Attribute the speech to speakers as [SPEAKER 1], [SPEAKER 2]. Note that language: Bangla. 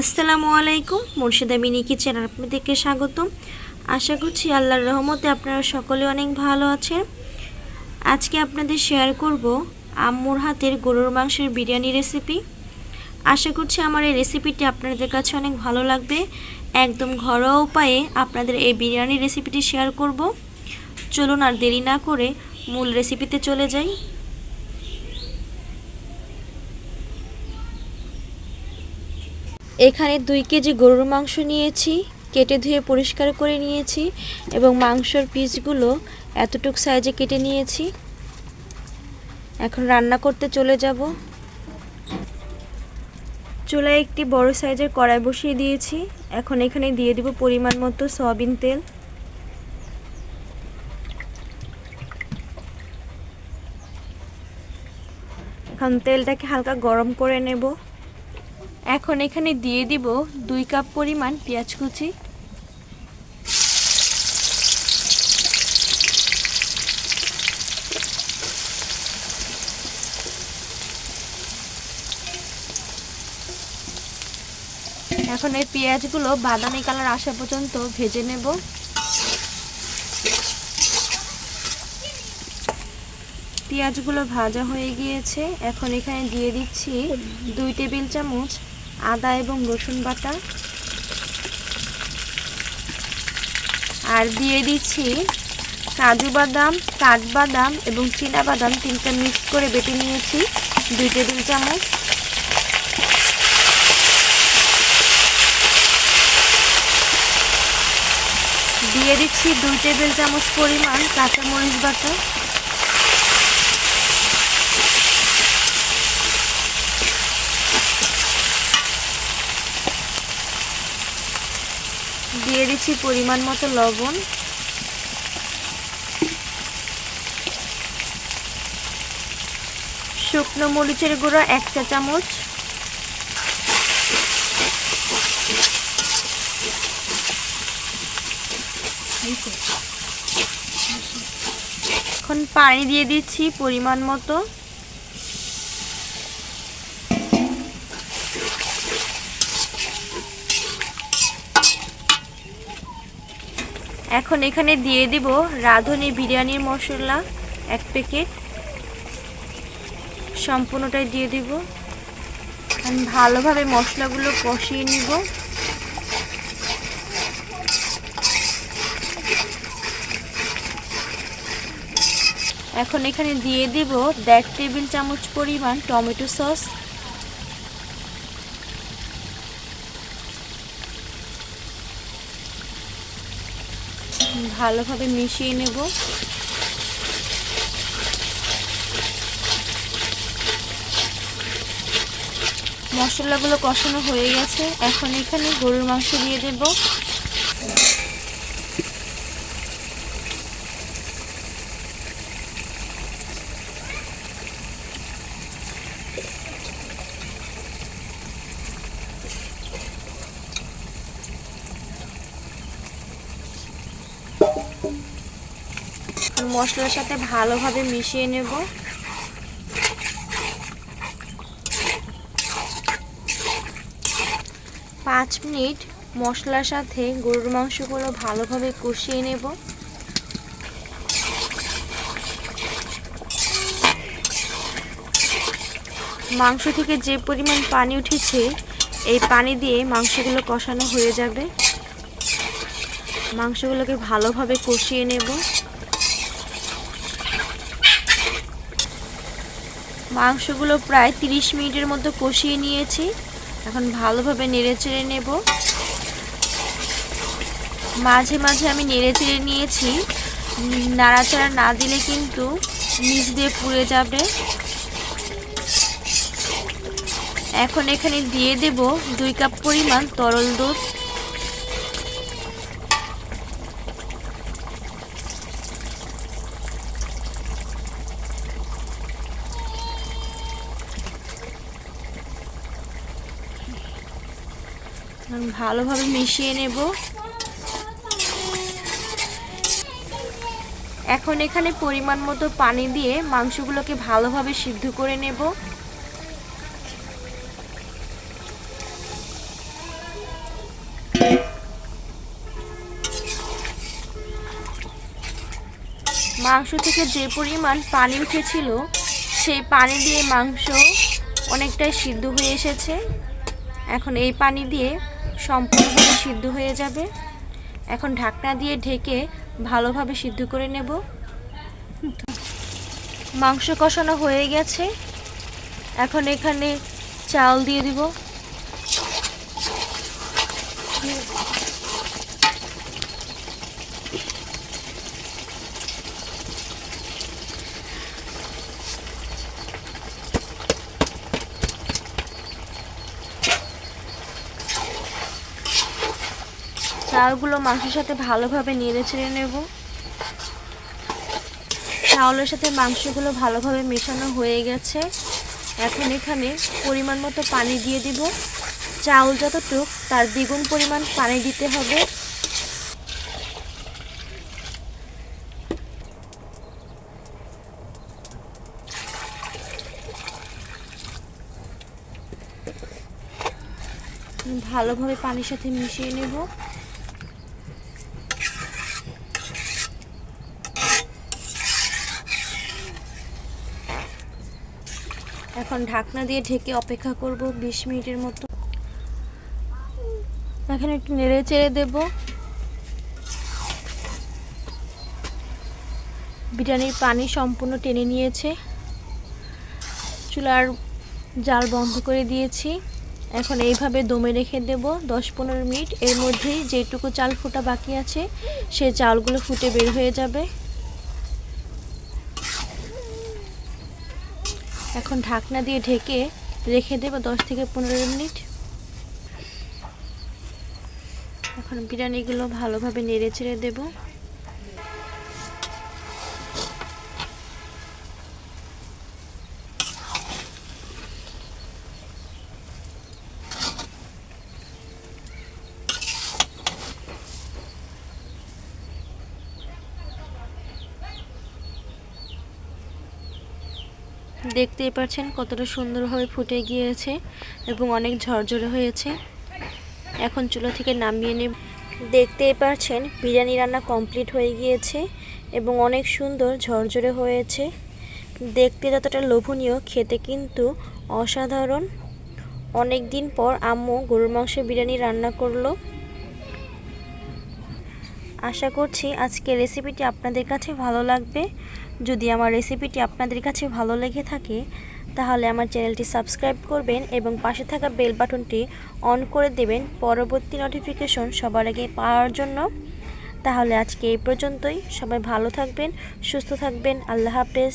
[SPEAKER 1] আসসালামু আলাইকুম, মুর্শিদা মিনি কিচেন আপনাদেরকে স্বাগতম। আশা করছি আল্লাহর রহমতে আপনারা সকলে অনেক ভালো আছেন। আজকে আপনাদের শেয়ার করব আম্মুর হাতের গরুর মাংসের বিরিয়ানি রেসিপি। আশা করছি আমার এই রেসিপিটি আপনাদের কাছে অনেক ভালো লাগবে। একদম ঘরোয়া উপায়ে আপনাদের এই বিরিয়ানি রেসিপিটি শেয়ার করব। চলুন আর দেরি না করে মূল রেসিপিতে চলে যাই। এখানে দুই কেজি গরুর মাংস নিয়েছি, কেটে ধুয়ে পরিষ্কার করে নিয়েছি এবং মাংসর পিসগুলো এতটুক সাইজে কেটে নিয়েছি। এখন রান্না করতে চলে যাব। চুলায় একটি বড় সাইজের কড়াই বসিয়ে দিয়েছি। এখন এখানে দিয়ে দিব পরিমাণ মতো সয়াবিন তেল। এখন তেলটাকে হালকা গরম করে নেব। এখন এখানে দিয়ে দিব দুই কাপ পরিমাণ পেঁয়াজ কুচি। এখন এই পেঁয়াজগুলো বাদামি কালার আসা পর্যন্ত ভেজে নেব। পেঁয়াজগুলো ভাজা হয়ে গিয়েছে। এখন এখানে দিয়ে দিচ্ছি দুই টেবিল চামচ আদা এবং রসুন বাটা। আর দিয়ে দিচ্ছি কাজু বাদাম, কাঠবাদাম এবং বাদাম তিনটা মিক্স করে বেটে নিয়েছি, দুই টেবিল চামচ। দিয়ে দিচ্ছি দুই টেবিল চামচ পরিমাণ কাঁচামরিচ বাটা। দিয়ে দিচ্ছি পরিমাণ মতো লবণ। শুকনো মরিচের গুঁড়ো এক চা চামচ। এখন পানি দিয়ে দিচ্ছি পরিমাণ মতো। এখন এখানে দিয়ে দিব রাঁধুনি বিরিয়ানির মশলা, এক প্যাকেট। সম্পূর্ণটাই দিয়ে দিব। ভালোভাবে মশলাগুলো কষিয়ে নিব। এখন এখানে দিয়ে দিব দেড় টেবিল চামচ পরিমাণ টমেটো সস। ভালোভাবে মিশিয়ে নেব। মশলাগুলো কষানো হয়ে গেছে। এখন এখানে গরুর মাংস দিয়ে দেব। মশলার সাথে ভালোভাবে মিশিয়ে নেব। পাঁচ মিনিট মশলার সাথে গরুর মাংসগুলো ভালোভাবে কষিয়ে নেব। মাংস থেকে যে পরিমাণ পানি উঠেছে, এই পানি দিয়ে মাংসগুলো কষানো হয়ে যাবে। মাংসগুলোকে ভালোভাবে কষিয়ে নেব। মাংসগুলো প্রায় 30 মিনিটের মতো কষিয়ে নিয়েছি। এখন ভালোভাবে নেড়ে চেড়ে নেব। মাঝে মাঝে আমি নেড়ে চেড়ে নিয়েছি। নাড়াচাড়া না দিলে কিন্তু নিচ দিয়ে পুড়ে যাবে। এখন এখানে দিয়ে দেব দুই কাপ পরিমাণ তরল দুধ। ভালোভাবে মিশিয়ে নেব। এখন এখানে পরিমাণ মতো পানি দিয়ে মাংসগুলোকে ভালোভাবে সিদ্ধ করে নেব। মাংস থেকে যে পরিমাণ পানি উঠেছিল, সেই পানি দিয়ে মাংস অনেকটাই সিদ্ধ হয়ে এসেছে। এখন এই পানি দিয়ে সম্পূর্ণভাবে সিদ্ধ হয়ে যাবে। এখন ঢাকনা দিয়ে ঢেকে ভালোভাবে সিদ্ধ করে নেব। মাংস কষানো হয়ে গেছে। এখন এখানে চাল দিয়ে দিব। চালগুলো মাংসের সাথে ভালোভাবে নেড়ে ছেড়ে নেব। চাউলের সাথে মাংসগুলো ভালোভাবে মেশানো হয়ে গেছে। এখন এখানে পরিমাণ মতো পানি দিয়ে দিব। চাউল যতটুক, তার দ্বিগুণ পরিমাণ পানি দিতে হবে। ভালোভাবে পানির সাথে মিশিয়ে নেব। এখন ঢাকনা দিয়ে ঢেকে অপেক্ষা করব বিশ মিনিটের মতো। এখন একটু নেড়ে চেড়ে দেব। বিরিয়ানির পানি সম্পূর্ণ টেনে নিয়েছে। চুলার জাল বন্ধ করে দিয়েছি। এখন এইভাবে দমে রেখে দেব দশ পনেরো মিনিট। এর মধ্যেই যেটুকু চাল ফোটা বাকি আছে, সে চালগুলো ফুটে বের হয়ে যাবে। এখন ঢাকনা দিয়ে ঢেকে রেখে দেবো দশ থেকে পনেরো মিনিট। এখন বিরিয়ানিগুলো ভালোভাবে নেড়ে ছেড়ে দেবো। দেখতেই পাচ্ছেন কতটা সুন্দরভাবে ফুটে গিয়েছে এবং অনেক ঝরঝরে হয়েছে। এখন চুলা থেকে নামিয়ে নেব। দেখতেই পাচ্ছেন বিরিয়ানি রান্না কমপ্লিট হয়ে গিয়েছে এবং অনেক সুন্দর ঝরঝরে হয়েছে। দেখতে যতটা লোভনীয়, খেতে কিন্তু অসাধারণ। অনেক দিন পর আম্মু গরুর মাংসের বিরিয়ানি রান্না করল। আশা করছি আজকের রেসিপিটি আপনাদের কাছে ভালো লাগবে। যদি আমার রেসিপিটি আপনাদের কাছে ভালো লেগে থাকে, তাহলে আমার চ্যানেলটি সাবস্ক্রাইব করবেন এবং পাশে থাকা বেল বাটনটি অন করে দেবেন পরবর্তী নোটিফিকেশন সবার আগে পাওয়ার জন্য। তাহলে আজকে এই পর্যন্তই। সবাই ভালো থাকবেন, সুস্থ থাকবেন। আল্লাহ হাফেজ।